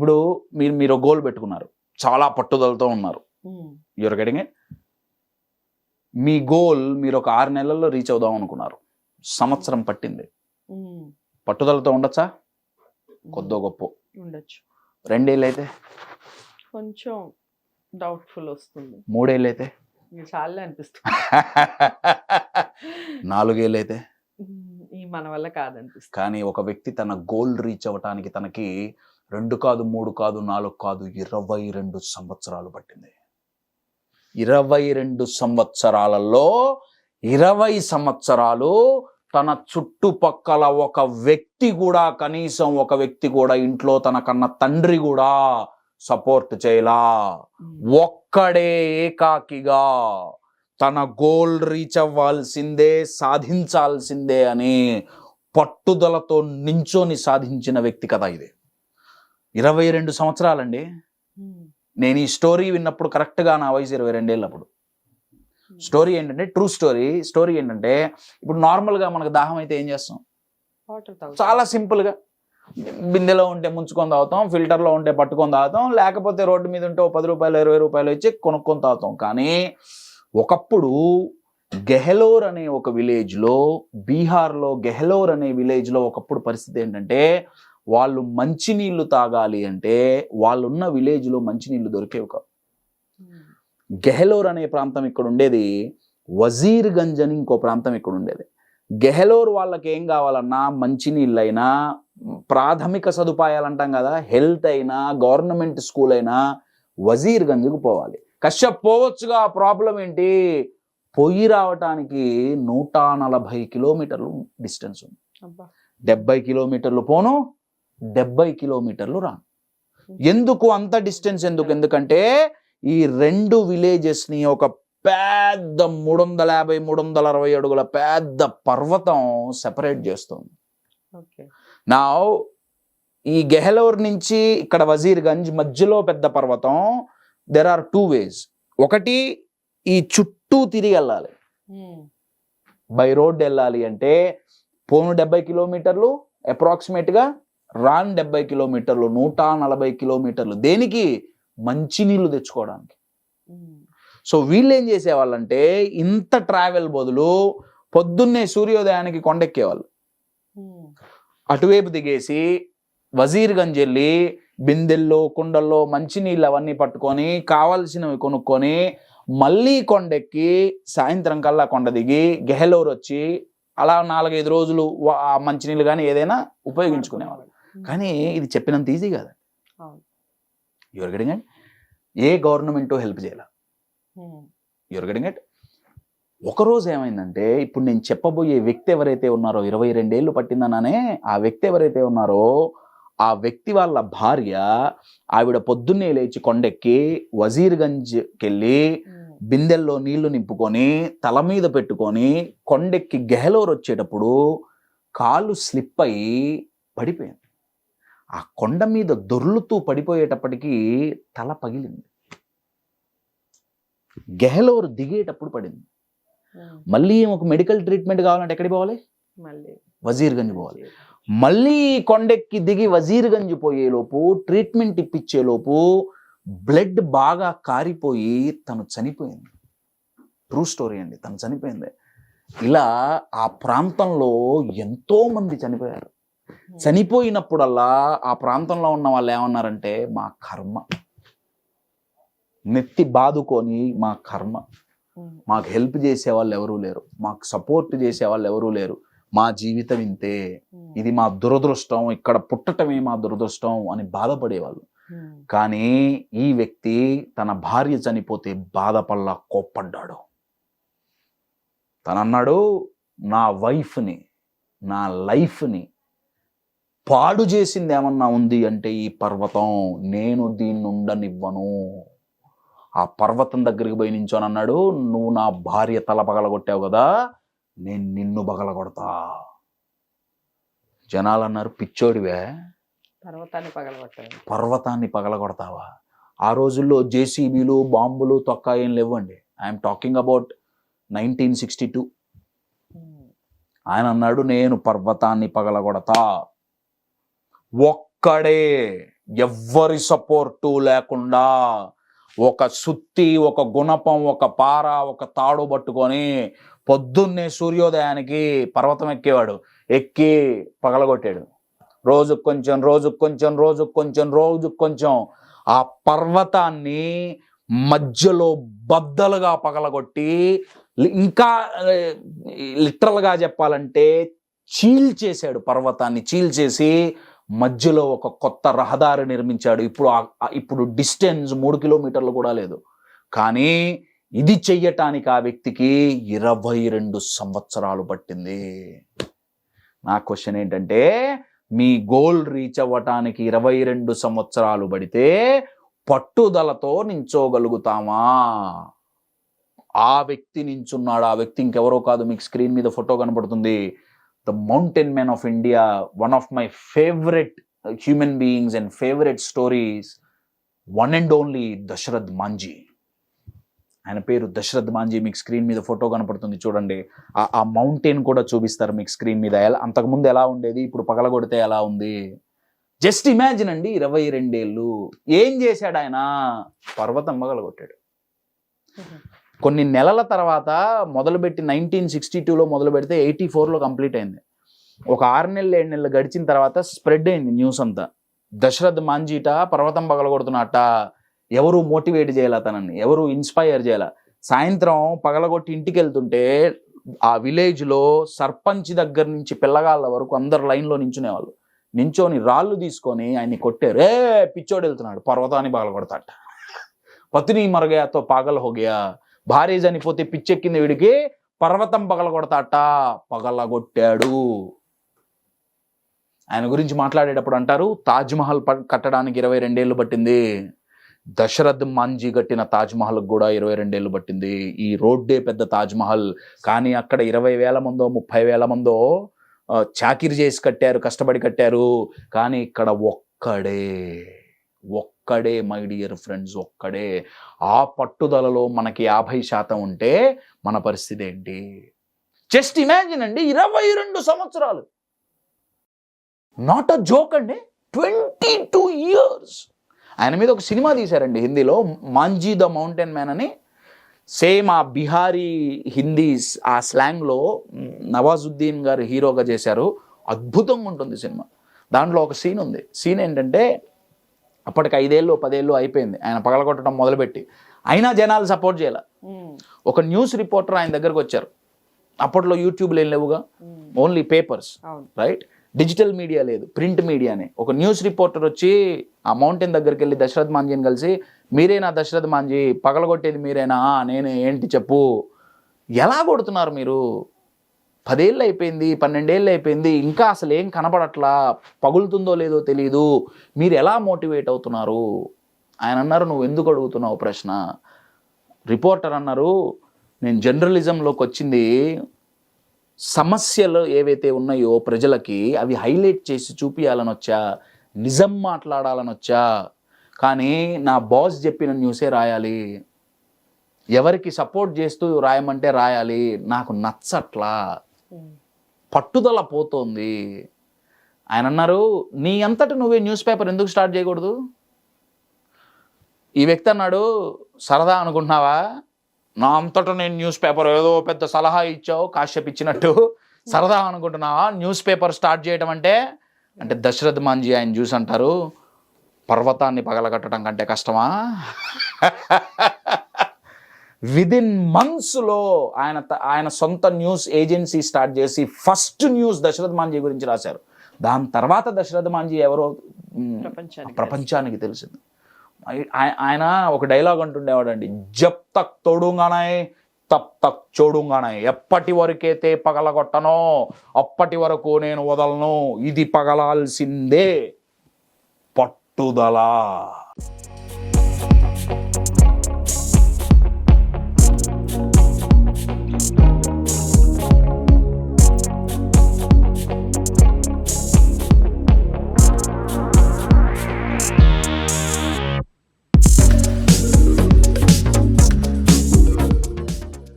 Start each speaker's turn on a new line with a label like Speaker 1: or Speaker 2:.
Speaker 1: ఇప్పుడు మీరు మీరు గోల్ పెట్టుకున్నారు. చాలా పట్టుదలతో ఉన్నారు.
Speaker 2: ఉమ్,
Speaker 1: యువర్ గెటింగ్ మీ గోల్ మీరు ఒక ఆరు నెలల్లో రీచ్ అవుదాం అనుకున్నారు. సంవత్సరం పట్టింది.
Speaker 2: ఉమ్,
Speaker 1: పట్టుదలతో ఉండొచ్చా?
Speaker 2: ఉమ్,
Speaker 1: కొద్దో గొప్ప.
Speaker 2: ఉండొచ్చు.
Speaker 1: రెండేళ్ళు అయితే
Speaker 2: కొంచెం డౌట్ఫుల్ వస్తుంది.
Speaker 1: మూడేళ్ళు అయితే
Speaker 2: ఇది చాలే అనిపిస్తుంది.
Speaker 1: నాలుగేళ్ళు అయితే
Speaker 2: మన వల్ల కాదనిపిస్తుంది.
Speaker 1: కానీ ఒక వ్యక్తి తన గోల్ రీచ్ అవ్వటానికి తనకి రెండు కాదు మూడు కాదు నాలుగు కాదు ఇరవై రెండు సంవత్సరాలు పట్టింది. ఇరవై రెండు సంవత్సరాలలో ఇరవై సంవత్సరాలు తన చుట్టుపక్కల ఒక వ్యక్తి కూడా కనీసం ఒక వ్యక్తి కూడా ఇంట్లో తన కన్న తండ్రి కూడా సపోర్ట్ చేయలా. ఒక్కడే ఏకాకిగా తన గోల్ రీచ్ అవ్వాల్సిందే సాధించాల్సిందే అని పట్టుదలతో నించొని సాధించిన వ్యక్తి కదా ఇది. ఇరవై రెండు సంవత్సరాలండి. నేను ఈ స్టోరీ విన్నప్పుడు కరెక్ట్గా నా వయసు ఇరవై రెండేళ్ళప్పుడు. స్టోరీ ఏంటంటే ట్రూ స్టోరీ. స్టోరీ ఏంటంటే ఇప్పుడు నార్మల్గా మనకు దాహం అయితే ఏం చేస్తాం. చాలా సింపుల్గా. బిందెలో ఉంటే ముంచుకొని తాగుతాం ఫిల్టర్లో ఉంటే పట్టుకొని తాగుతాం లేకపోతే రోడ్డు మీద ఉంటే ఓ పది రూపాయలు ఇరవై రూపాయలు ఇచ్చి కొనుక్కొని తాగుతాం. కానీ ఒకప్పుడు గెహలోర్ అనే ఒక విలేజ్లో బీహార్లో గెహలోర్ అనే విలేజ్లో ఒకప్పుడు పరిస్థితి ఏంటంటే వాళ్ళు మంచినీళ్ళు తాగాలి అంటే వాళ్ళున్న విలేజ్లో మంచినీళ్ళు దొరికేవి కావు గెహలోర్ అనే ప్రాంతం ఇక్కడ ఉండేది వజీర్గంజ్ అని ఇంకో ప్రాంతం ఇక్కడ ఉండేది. గెహలోర్ వాళ్ళకి ఏం కావాలన్నా మంచినీళ్ళైనా ప్రాథమిక సదుపాయాలు అంటాం కదా హెల్త్ అయినా గవర్నమెంట్ స్కూల్ అయినా వజీర్గంజ్కు పోవాలి. కశ్యప్ పోవచ్చుగా ప్రాబ్లం ఏంటి? పొయ్యి రావటానికి నూట నలభై కిలోమీటర్లు డిస్టెన్స్ ఉంది. డెబ్బై కిలోమీటర్లు పోను డెబ్బై కిలోమీటర్లు రాను. ఎందుకు అంత డిస్టెన్స్ ఎందుకు? ఎందుకంటే ఈ రెండు విలేజెస్ని ఒక పెద్ద మూడు వందల యాభై మూడు వందల అరవై అడుగుల పెద్ద పర్వతం సెపరేట్ చేస్తుంది. నా ఈ గెహలోర్ నుంచి ఇక్కడ వజీర్గంజ్ మధ్యలో పెద్ద పర్వతం దెర్ ఆర్ టూ వేస్ ఒకటి ఈ చుట్టూ తిరిగి వెళ్ళాలి. బై రోడ్ వెళ్ళాలి అంటే పోను డెబ్బై కిలోమీటర్లు అప్రాక్సిమేట్గా రాన్ డెబ్బై కిలోమీటర్లు నూట నలభై కిలోమీటర్లు దేనికి? మంచినీళ్ళు తెచ్చుకోవడానికి. సో వీళ్ళు ఏం చేసేవాళ్ళంటే ఇంత ట్రావెల్ బదులు పొద్దున్నే సూర్యోదయానికి కొండెక్కేవాళ్ళు. అటువైపు దిగేసి వజీర్గంజ్ వెళ్ళి బిందెల్లో కుండల్లో మంచినీళ్ళు అవన్నీ పట్టుకొని కావాల్సినవి కొనుక్కొని మళ్ళీ కొండెక్కి సాయంత్రం కల్లా కొండ దిగి గెహలోర్ వచ్చి అలా నాలుగైదు రోజులు మంచినీళ్ళు కానీ ఏదైనా ఉపయోగించుకునేవాళ్ళు. కానీ ఇది చెప్పినంత ఈజీ కాదు. You're getting it a government help చేయాల. యువర్ గెటింగ్ ఇట్ ఒకరోజు ఏమైందంటే ఇప్పుడు నేను చెప్పబోయే వ్యక్తి ఎవరైతే ఉన్నారో ఇరవై రెండేళ్ళు పట్టిందననే ఆ వ్యక్తి ఎవరైతే ఉన్నారో ఆ వ్యక్తి వాళ్ళ భార్య ఆవిడ పొద్దున్నే లేచి కొండెక్కి వజీర్గంజ్కి వెళ్ళి
Speaker 2: ఉమ్,
Speaker 1: బిందెల్లో నీళ్ళు నింపుకొని తల మీద పెట్టుకొని కొండెక్కి గెహలోర్ వచ్చేటప్పుడు కాలు స్లిప్ అయి పడిపోయింది ఆ కొండ మీద దొర్లుతూ పడిపోయేటప్పటికి తల పగిలింది. గెహలోర్ దిగేటప్పుడు పడింది. మళ్ళీ ఒక మెడికల్ ట్రీట్మెంట్ కావాలంటే ఎక్కడికి పోవాలి?
Speaker 2: మళ్ళీ.
Speaker 1: వజీర్గంజ్ పోవాలి. మళ్ళీ. కొండెక్కి దిగి వజీర్గంజ్ పోయేలోపు ట్రీట్మెంట్ ఇప్పించేలోపు బ్లడ్ బాగా కారిపోయి తను చనిపోయింది. ట్రూ స్టోరీ అండి. తను చనిపోయింది. ఇలా ఆ ప్రాంతంలో ఎంతో మంది చనిపోయారు. చనిపోయినప్పుడల్లా ఆ ప్రాంతంలో ఉన్న వాళ్ళు ఏమన్నారంటే మా కర్మ. నెత్తి బాదుకొని మా కర్మ.
Speaker 2: ఉమ్,
Speaker 1: మాకు హెల్ప్ చేసే వాళ్ళు ఎవరూ లేరు. మాకు సపోర్ట్ చేసే వాళ్ళు ఎవరూ లేరు. మా జీవితం ఇంతే.
Speaker 2: ఉమ్,
Speaker 1: ఇది మా దురదృష్టం. ఇక్కడ పుట్టటమే మా దురదృష్టం అని బాధపడేవాళ్ళు. కానీ ఈ వ్యక్తి తన భార్య చనిపోతే బాధపడలా కోప్పడ్డాడు. తనన్నాడు నా వైఫ్ని నా లైఫ్ని పాడు చేసింది ఏమన్నా ఉంది అంటే ఈ పర్వతం నేను దీన్ని ఉండనివ్వను ఆ పర్వతం దగ్గరికి పోయి నించొని అన్నాడు నువ్వు నా భార్య తల పగలగొట్టావు కదా నేను నిన్ను పగలగొడతా. జనాలు అన్నారు పిచ్చోడివే
Speaker 2: పర్వతాన్ని పగలగొట్టాలి.
Speaker 1: పర్వతాన్ని పగలగొడతావా? ఆ రోజుల్లో జేసీబీలు బాంబులు తొక్క ఏం లేవండి. I'm talking about nineteen sixty two. ఆయన అన్నాడు నేను పర్వతాన్ని పగలగొడతా. ఒక్కడే ఎవ్వరి సపోర్టు లేకుండా ఒక సుత్తి ఒక గుణపం ఒక పార ఒక తాడు పట్టుకొని పొద్దున్నే సూర్యోదయానికి పర్వతం ఎక్కేవాడు. ఎక్కి పగలగొట్టాడు. రోజు కొంచెం రోజు కొంచెం రోజు కొంచెం రోజు కొంచెం ఆ పర్వతాన్ని మధ్యలో బద్దలుగా పగలగొట్టి ఇంకా లిటరల్గా చెప్పాలంటే చీల్చేశాడు పర్వతాన్ని. చీల్చేసి మధ్యలో ఒక కొత్త రహదారి నిర్మించాడు. ఇప్పుడు ఇప్పుడు డిస్టెన్స్ మూడు కిలోమీటర్లు కూడా లేదు. కానీ ఇది చెయ్యటానికి ఆ వ్యక్తికి ఇరవై రెండు సంవత్సరాలు పట్టింది. నా క్వశ్చన్ ఏంటంటే మీ గోల్ రీచ్ అవ్వటానికి ఇరవై రెండు సంవత్సరాలు పడితే పట్టుదలతో నించోగలుగుతామా? ఆ వ్యక్తి నించున్నాడు. ఆ వ్యక్తి ఇంకెవరో కాదు. మీకు స్క్రీన్ మీద ఫోటో కనబడుతుంది the mountain man of India one of my favourite human beings and favourite stories one and only Dashrath Manjhi ఆయన పేరు దశరథ్ మాంజీ మీకు స్క్రీన్ మీద ఫోటో కనపడుతుంది చూడండి. ఆ ఆ మౌంటైన్ కూడా చూపిస్తారు మీకు స్క్రీన్ మీద. ఎలా అంతకుముందు ఎలా ఉండేది ఇప్పుడు పగలగొడితే ఎలా ఉంది? జస్ట్ ఇమాజిన్ అండి ఇరవై రెండేళ్ళు. ఏం చేశాడు ఆయన? పర్వతం పగలగొట్టాడు. కొన్ని నెలల తర్వాత మొదలుపెట్టి నైన్టీన్ సిక్స్టీ టూలో మొదలు పెడితే ఎయిటీ ఫోర్లో కంప్లీట్ అయింది. ఒక ఆరు నెలలు ఏడు నెలలు గడిచిన తర్వాత స్ప్రెడ్ అయింది న్యూస్ అంతా. దశరథ్ మాంజీట పర్వతం పగలగొడుతున్నట్ట. ఎవరు మోటివేట్ చేయాల తనని? ఎవరు ఇన్స్పైర్ చేయాల? సాయంత్రం పగలగొట్టి ఇంటికి వెళ్తుంటే ఆ విలేజ్లో సర్పంచ్ దగ్గర నుంచి పిల్లగాళ్ళ వరకు అందరు లైన్లో నించునేవాళ్ళు. నించోని రాళ్ళు తీసుకొని ఆయన్ని కొట్టారు. ఏ పిచ్చోడు వెళ్తున్నాడు పర్వతాన్ని పగలగొడతాట. పత్ని మరగయాతో పాగల హోగయా భార్య చనిపోతే పిచ్చెక్కింది వీడికి పర్వతం పగలగొడతాట పగలగొట్టాడు. ఆయన గురించి మాట్లాడేటప్పుడు అంటారు తాజ్మహల్ ప- కట్టడానికి ఇరవై రెండేళ్ళు పట్టింది. దశరథ్ మాంజీ కట్టిన తాజ్మహల్కి కూడా ఇరవై రెండేళ్ళు పట్టింది. ఈ రోడ్డే పెద్ద తాజ్మహల్ కానీ అక్కడ ఇరవై వేల మందో ముప్పై వేల మందో చాకిరి చేసి కట్టారు కష్టపడి కట్టారు. కానీ ఇక్కడ ఒక్కడే ఒక్కడే మై డియర్ ఫ్రెండ్స్ ఒక్కడే. ఆ పట్టుదలలో మనకి యాభై శాతం ఉంటే మన పరిస్థితి ఏంటి? జస్ట్ ఇమాజిన్ అండి ఇరవై రెండు సంవత్సరాలు. నాట్ అ జోక్ అండి ట్వంటీ టూ ఇయర్స్. ఆయన మీద ఒక సినిమా తీశారండి హిందీలో మాంజీ ద మౌంటైన్ మ్యాన్ అని. సేమ్ ఆ బిహారీ హిందీ ఆ స్లాంగ్లో నవాజుద్దీన్ గారు హీరోగా చేశారు. అద్భుతంగా ఉంటుంది సినిమా. దాంట్లో ఒక సీన్ ఉంది. సీన్ ఏంటంటే అప్పటికి ఐదేళ్ళు పదేళ్ళు అయిపోయింది. ఆయన పగలగొట్టడం మొదలుపెట్టి. అయినా జనాలు సపోర్ట్ చేయాల. ఒక న్యూస్ రిపోర్టర్ ఆయన దగ్గరకు వచ్చారు. అప్పట్లో యూట్యూబ్లు ఏం లేవుగా? Only papers right digital media లేదు ప్రింట్ మీడియానే ఒక న్యూస్ రిపోర్టర్ వచ్చి ఆ మౌంటైన్ దగ్గరికి వెళ్ళి దశరథ్ మాంజీని కలిసి మీరేనా దశరథ్ మాంజీ పగలగొట్టేది మీరేనా? నేను ఏంటి చెప్పు? ఎలా కొడుతున్నారు మీరు? పదేళ్ళు అయిపోయింది పన్నెండేళ్ళు అయిపోయింది ఇంకా అసలు ఏం కనపడట్లా పగులుతుందో లేదో తెలియదు మీరు ఎలా మోటివేట్ అవుతున్నారు? ఆయన అన్నారు నువ్వు ఎందుకు అడుగుతున్నావు ప్రశ్న? రిపోర్టర్ అన్నారు నేను జర్నలిజంలోకి వచ్చింది సమస్యలు ఏవైతే ఉన్నాయో ప్రజలకి అవి హైలైట్ చేసి చూపించాలని వచ్చా నిజం మాట్లాడాలని వచ్చా కానీ నా బాస్ చెప్పిన న్యూసే రాయాలి. ఎవరికి సపోర్ట్ చేస్తూ రాయమంటే రాయాలి. నాకు నచ్చట్లా. పట్టుదల పోతోంది. ఆయన అన్నారు నీ అంతటి నువ్వే న్యూస్ పేపర్ ఎందుకు స్టార్ట్ చేయకూడదు? ఈ వ్యక్తి అన్నాడు సరదా అనుకుంటున్నావా? నా అంతటా నేను న్యూస్ పేపర్ ఏదో పెద్ద సలహా ఇచ్చావు కాశ్యప్ ఇచ్చినట్టు. సరదా అనుకుంటున్నావా? న్యూస్ పేపర్ స్టార్ట్ చేయడం అంటే? అంటే దశరథ్ మాంజీ ఆయన చూసి అంటారు పర్వతాన్ని పగలగట్టడం కంటే కష్టమా? విదిన్ మంత్స్లో ఆయన ఆయన సొంత న్యూస్ ఏజెన్సీ స్టార్ట్ చేసి ఫస్ట్ న్యూస్ దశరథ్ మాంజీ గురించి రాశారు. దాని తర్వాత దశరథ్ మాంజీ ఎవరో ప్రపంచానికి తెలిసింది. ఆయ- ఆయ- ఆయన ఒక డైలాగ్ అంటుండేవాడండి జబ్ తక్ తోడుగానాయ్ తప్ తక్ చూడుగానాయ్ ఎప్పటి వరకైతే పగలగొట్టనో అప్పటి వరకు నేను వదలను ఇది పగలాల్సిందే పట్టుదల.